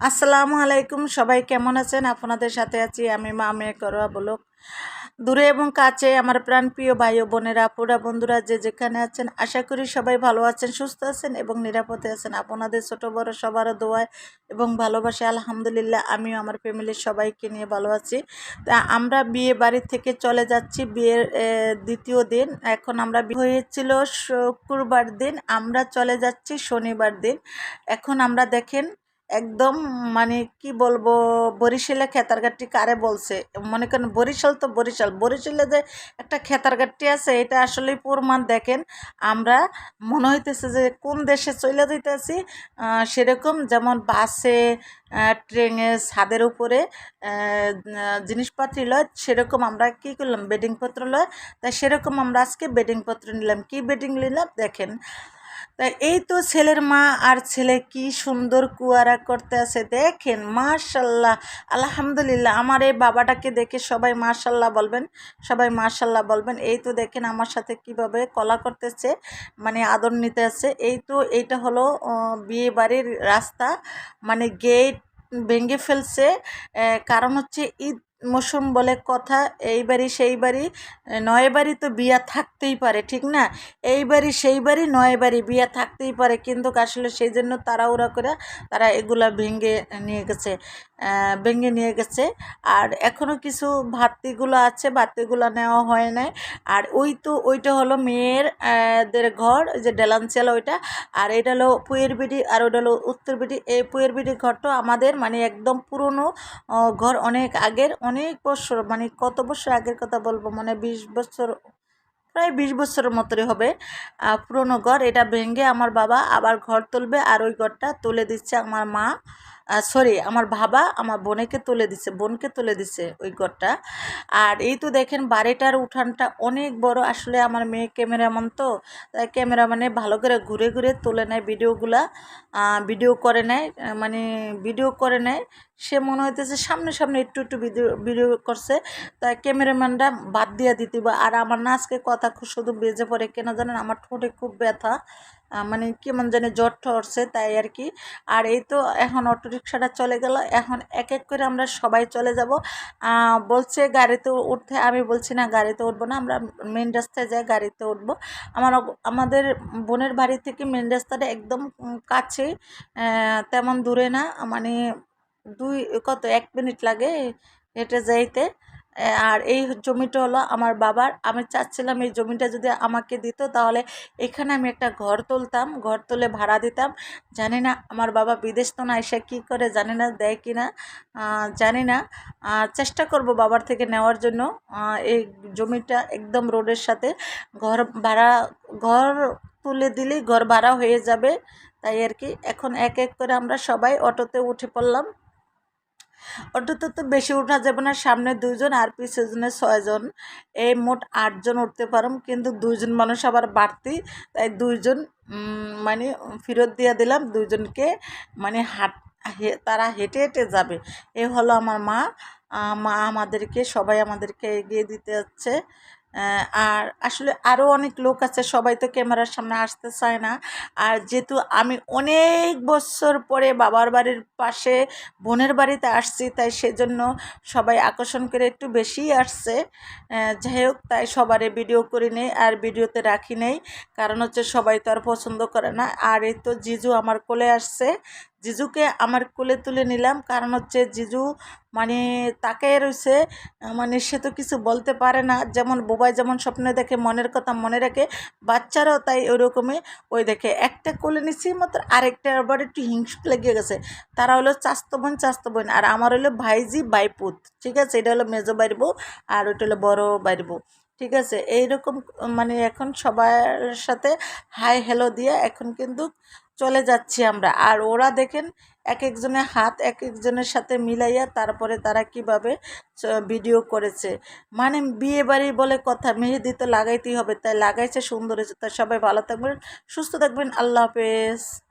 আসসালামু আলাইকুম, সবাই কেমন আছেন? আপনাদের সাথে আছি আমি মা মেয়ে করোয়া বলক দূরে এবং কাছে আমার প্রাণপ্রিয় ভাই ও বোনেরা, আপুরা, বন্ধুরা, যে যেখানে আছেন, আশা করি সবাই ভালো আছেন, সুস্থ আছেন এবং নিরাপদে আছেন। আপনাদের ছোট বড় সবারও দোয়ায় এবং ভালোবাসে, আলহামদুলিল্লাহ, আমিও আমার ফ্যামিলির সবাইকে নিয়ে ভালো আছি। তা আমরা বিয়ে বাড়ি থেকে চলে যাচ্ছি, বিয়ের দ্বিতীয় দিন। এখন আমরা হয়েছিল শুক্রবার দিন, আমরা চলে যাচ্ছি শনিবার দিন। এখন আমরা দেখেন একদম মানে কি বলব বরিশালে খেতারগাট্টি কারে বলছে? মনে করেন বরিশাল তো বরিশাল। বরিশালে যে একটা খেতারগাট্টি আছে এটা আসলেই প্রমাণ দেখেন। আমরা মনে হইতেছে যে কোন দেশে চলে যাইতেছি সেরকম যেমন বাসে ট্রেনে ছাদের উপরে আহ, জিনিসপাতি লয় সেরকম আমরা কি করলাম বেডিংপত্র লয়। তাই সেরকম আমরা আজকে বেডিংপত্র নিলাম। কি বেডিং নিলাম? দেখেন তা এই তো ছেলের মা আর ছেলে কি সুন্দর কুয়ারা করতে আছে। দেখেন, মাশাল্লাহ, আলহামদুলিল্লাহ, আমার এই বাবাটাকে দেখে সবাই মাশাল্লাহ বলবেন, সবাই মাশাল্লাহ বলবেন। এই তো দেখেন আমার সাথে কীভাবে কলা করতেছে মানে আদর নিতে আছে। এই তো এইটা হলো বিয়ে বাড়ির রাস্তা মানে গেট ভেঙে ফেলছে। কারণ হচ্ছে ঈদ মৌসুম বলে কথা, এই বাড়ি সেই বাড়ি, নয় বাড়ি তো বিয়া থাকতেই পারে, ঠিক না? এই বাড়ি সেই বাড়ি, নয় বাড়ি বিয়া থাকতেই পারে, কিন্তু আসলে সেই জন্য তারা তাড়াহুড়া করে তারা এগুলা ভেঙে নিয়ে গেছে ভেঙে নিয়ে গেছে। আর এখনও কিছু ভাতিগুলো আছে ভাতিগুলো নেওয়া হয় নাই। আর ওই তো, ওইটা হলো মেয়ের দের ঘর, যে ডেলানচিয়াল ওইটা। আর এটা হলো পুয়ের বিডি, আর ওইটা হলো উত্তর বিডি। এই পুয়ের বিডি ঘরটা আমাদের মানে একদম পুরনো ঘর অনেক আগের, অনেক বছর মানে কত বছর আগের কথা বলব? মানে বিশ বছর, প্রায় বিশ বছরের মতোই হবে। পুরনো ঘর, এটা ভেঙে আমার বাবা আবার ঘর তুলবে আর ওই ঘরটা তুলে দিচ্ছে আমার মা। সরি আমার বাবা আমার বোনেকে তুলে দিছে, বোনকে তুলে দিছে ওই ঘরটা। আর এই তো দেখেন বাড়িটার উঠানটা অনেক বড়, আসলে আমার মেয়ে ক্যামেরাম্যান তো, তাই ক্যামেরাম্যানে ভালো করে ঘুরে ঘুরে তুলে নেয় ভিডিওগুলা ভিডিও করে নেয় মানে ভিডিও করে নেয়। সে মনে হইতেছে সামনে সামনে একটু একটু ভিডিও ভিডিও করছে, তাই ক্যামেরাম্যানটা বাদ দিয়ে দিতে। আর আমার না আজকে কথা খুব শুধু বেজে পড়ে, কেন জানেন? আমার ঠোঁটে খুব ব্যথা। মানে কেমন জানি জ্বর ঠরছে তাই আর কি। আর এই তো এখন অটো রিক্সাটা চলে গেল, এখন এক এক করে আমরা সবাই চলে যাব। বলছে গাড়িতে উঠতে, আমি বলছি না গাড়িতে উঠবো না, আমরা মেন রাস্তায় যাই গাড়িতে উঠবো। আমার আমাদের বোনের বাড়ি থেকে মেন রাস্তাটা একদম কাছে তেমন দূরে না মানে দুই, কত, এক মিনিট লাগে হেঁটে যাইতে। আর এই জমিটা হলো আমার বাবার। আমি চাচ্ছিলাম এই জমিটা যদি আমাকে দিত, তাহলে এখানে আমি একটা ঘর তুলতাম, ঘর তুলে ভাড়া দিতাম। জানি না আমার বাবা বিদেশ তো না, এসে কী করে জানি না, দেয় কি না জানি না। চেষ্টা করব বাবার থেকে নেওয়ার জন্য। এই জমিটা একদম রোডের সাথে। ঘর ভাড়া, ঘর তুলে দিলেই ঘর ভাড়া হয়ে যাবে। তাই আর কি, এখন এক এক করে আমরা সবাই অটোতে উঠে পড়লাম। অটোতে তো বেশি উঠা যাবে না। সামনে দুইজন আর পিছনে ছয়জন। এই মোট আটজন উঠতে পারম, কিন্তু দুইজন মানুষ আবার বাড়তি। তাই দুইজন মানে ফেরত দিয়ে দিলাম। দুইজনকে মানে হাট তারা হেঁটে হেঁটে যাবে। এ হলো আমার মা। মা আমাদেরকে, সবাই আমাদেরকে এগিয়ে দিতে যাচ্ছে। আর আসলে আরও অনেক লোক আছে, সবাই তো ক্যামেরার সামনে আসতে চায় না। আর যেহেতু আমি অনেক বছর পরে বাবার বাড়ির পাশে বোনের বাড়িতে আসছি, তাই সেজন্য সবাই আকর্ষণ করে একটু বেশিই আসছে। যাই হোক, তাই সবারে ভিডিও করি নেই আর ভিডিওতে রাখি নেই। কারণ হচ্ছে সবাই তো আর পছন্দ করে না। আর এই তো জিজু আমার কোলে আসছে। জিজুকে আমার কোলে তুলে নিলাম। কারণ হচ্ছে জিজু মানে তাকে রয়েছে মানে সে তো কিছু বলতে পারে না। যেমন বোবাই যেমন স্বপ্নে দেখে মনের কথা মনে রাখে, বাচ্চারাও তাই ওরকমই ওই দেখে। একটা কোলে নিচ্ছি মাত্র আরেকটা, আবার একটু হিংসুক লেগে গেছে। তারা হলো চাস্তো বোন চাস্তো বোন। আর আমার হলো ভাইজি বাইপুত ঠিক আছে? এটা হলো মেজো বাইর বউ আর ওইটা হলো বড় বাইর বউ ঠিক আছে? এইরকম মানে এখন সবার সাথে হাই হ্যালো দিয়ে এখন কিন্তু চলে যাচ্ছি আমরা। আর ওরা দেখেন, এক একজনের হাত এক একজনের সাথে মিলাইয়া তারপরে তারা কীভাবে ভিডিও করেছে। মানে বিয়ে বাড়ি বলে কথা, মেহেদি তো লাগাইতেই হবে। তাই লাগাইছে, সুন্দর হয়েছে। তাই সবাই ভালো থাকবেন, সুস্থ থাকবেন। আল্লাহ হাফেজ।